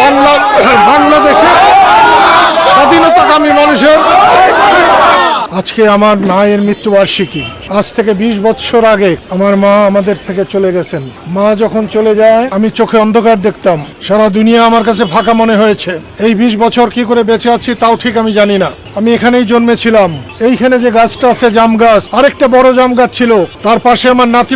বাংলা বাংলাদেশে স্বাধীনতাকামী মানুষের আজকে আমার মায়ের মৃত্যুবার্ষিকী। আজ থেকে ২০ বছর আগে আমার মা আমাদের থেকে চলে গেছেন। মা যখন চলে যায়, আমি চোখে অন্ধকার দেখতাম। সারা দুনিয়া আমার কাছে ফাঁকা মনে হয়েছে। এই ২০ বছর কি করে বেঁচে আছি তাও ঠিক আমি জানি না। আমি এখানেই জন্মেছিলাম। এইখানে যে গাছটা আছে, জাম গাছ, আরেকটা বড় জাম গাছ ছিল, তার পাশে আমার নাতি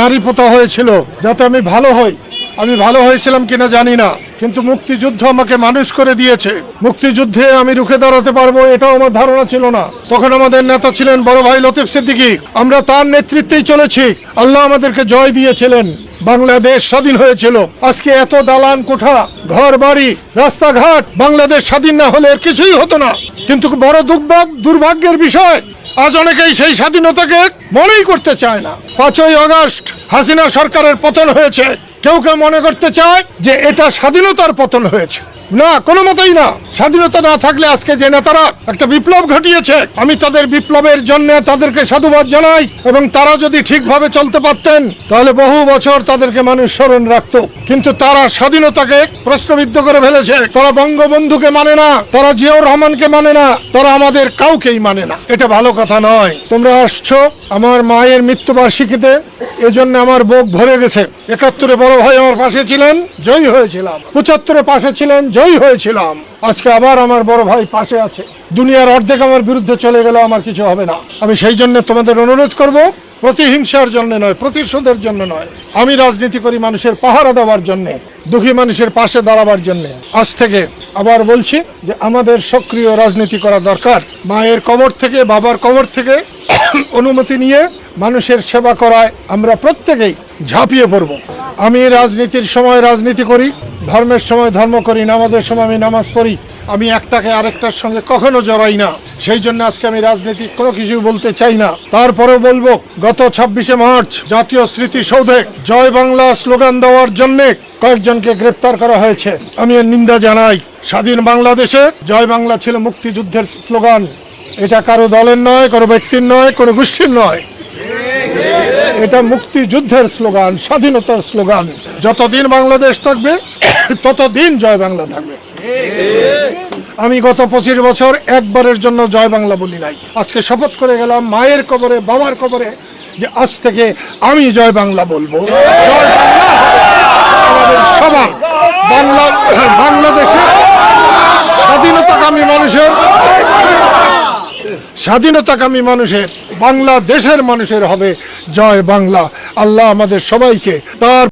নারী পোতা হয়েছিল, যাতে আমি ভালো হই। আমি ভালো হয়েছিলাম কিনা জানি না, কিন্তু মুক্তিযুদ্ধ আমাকে মানুষ করে দিয়েছে। মুক্তিযুদ্ধে আমি রুখে দাঁড়াতে পারব এটাও আমার ধারণা ছিল না। তখন আমাদের নেতা ছিলেন বড় ভাই লতিফ সিদ্দিকী। আমরা তার নেতৃত্বেই চলেছি। আল্লাহ আমাদেরকে জয় দিয়েছিলেন। বাংলাদেশ স্বাধীন হয়েছিল। আজকে এত দালান কোঠা, ঘর বাড়ি, রাস্তাঘাট বাংলাদেশ স্বাধীন না হলে কিছুই হতো না। কিন্তু বড় দুর্ভাগ, দুর্ভাগ্যের বিষয়, আজ অনেকেই সেই স্বাধীনতাকে মনেই করতে চায় না। পাঁচই অগস্ট হাসিনা সরকারের পতন হয়েছে। কেউ কেউ মনে করতে চায় যে এটা স্বাধীনতার পতন হয়েছে। না, কোনো মতেই না। স্বাধীনতা না থাকলে আজকে যে নেতারা একটা বিপ্লব ঘটিয়েছে, আমি তাদের বিপ্লবের জন্য তাদেরকে সাধুবাদ জানাই এবং তারা যদি ঠিকভাবে চলতে পারতেন, তাহলে বহু বছর তাদেরকে মানুষ স্মরণ রাখত। কিন্তু তারা স্বাধীনতাকে প্রশ্নবিদ্ধ করে ফেলেছে। তারা বঙ্গবন্ধুকে মানে না, তারা জিয়াউর রহমানকে মানে না, তারা আমাদের কাউকেই মানে না। এটা ভালো কথা নয়। তোমরা আসছো আমার মায়ের মৃত্যুবার্ষিকীতে, এজন্য আমার বুক ভরে গেছে। একাত্তরে বড় ভাই আমার পাশে ছিলেন, জয়ী হয়েছিলাম। পঁচাত্তরে পাশে ছিলেন, জয়ী হয়েছিলাম। আজকে আবার আমার বড় ভাই পাশে আছে। দুনিয়ার অর্ধেক আমার বিরুদ্ধে চলে গেলে আমার কিছু হবে না। আমি সেই জন্য তোমাদের অনুরোধ করব, প্রতিহিংসার জন্য নয়, প্রতিশোধের জন্য নয়। আমি রাজনীতি করি মানুষের পাহারা দেওয়ার জন্য, দুঃখী মানুষের পাশে দাঁড়াবার জন্য। আজ থেকে আবার বলছি যে আমাদের সক্রিয় রাজনীতি করা দরকার। মায়ের কবর থেকে, বাবার কবর থেকে অনুমতি নিয়ে মানুষের সেবা করায় আমরা প্রত্যেকেই ঝাঁপিয়ে পড়ব। আমি রাজনীতির সময় রাজনীতি করি ধর্মের সময় ধর্ম করি, নামাজের সময় আমি নামাজ পড়ি, আমি একটাকে আরেকটার সঙ্গে কখনো জড়াই না। সেই জন্য আজকে আমি রাজনীতি কোনো কিছু বলতে চাই না। তারপরে বলব, গত ছাব্বিশে মার্চ জাতীয় স্মৃতিসৌধে জয় বাংলা স্লোগান দেওয়ার জন্য কয়েকজনকে গ্রেপ্তার করা হয়েছে। আমি এর নিন্দা জানাই, স্বাধীন বাংলাদেশে জয় বাংলা ছিল মুক্তিযুদ্ধের স্লোগান। এটা কারও দলের নয় কোনো ব্যক্তির নয় কোনো গোষ্ঠীর নয়। এটা মুক্তিযুদ্ধের স্লোগান, স্বাধীনতার স্লোগান। যতদিন বাংলাদেশ থাকবে, ততদিন জয় বাংলা থাকবে। আমি গত পঁচিশ বছর একবারের জন্য জয় বাংলা বলি নাই। আজকে শপথ করে গেলাম মায়ের কবরে, বাবার কবরে, যে আজ থেকে আমি জয় বাংলা বলব। সবার, বাংলা বাংলাদেশে স্বাধীনতাকামী মানুষের স্বাধীনতাকামী মানুষের বাংলাদেশের মানুষের হবে জয় বাংলা। আল্লাহ আমাদের সবাইকে তার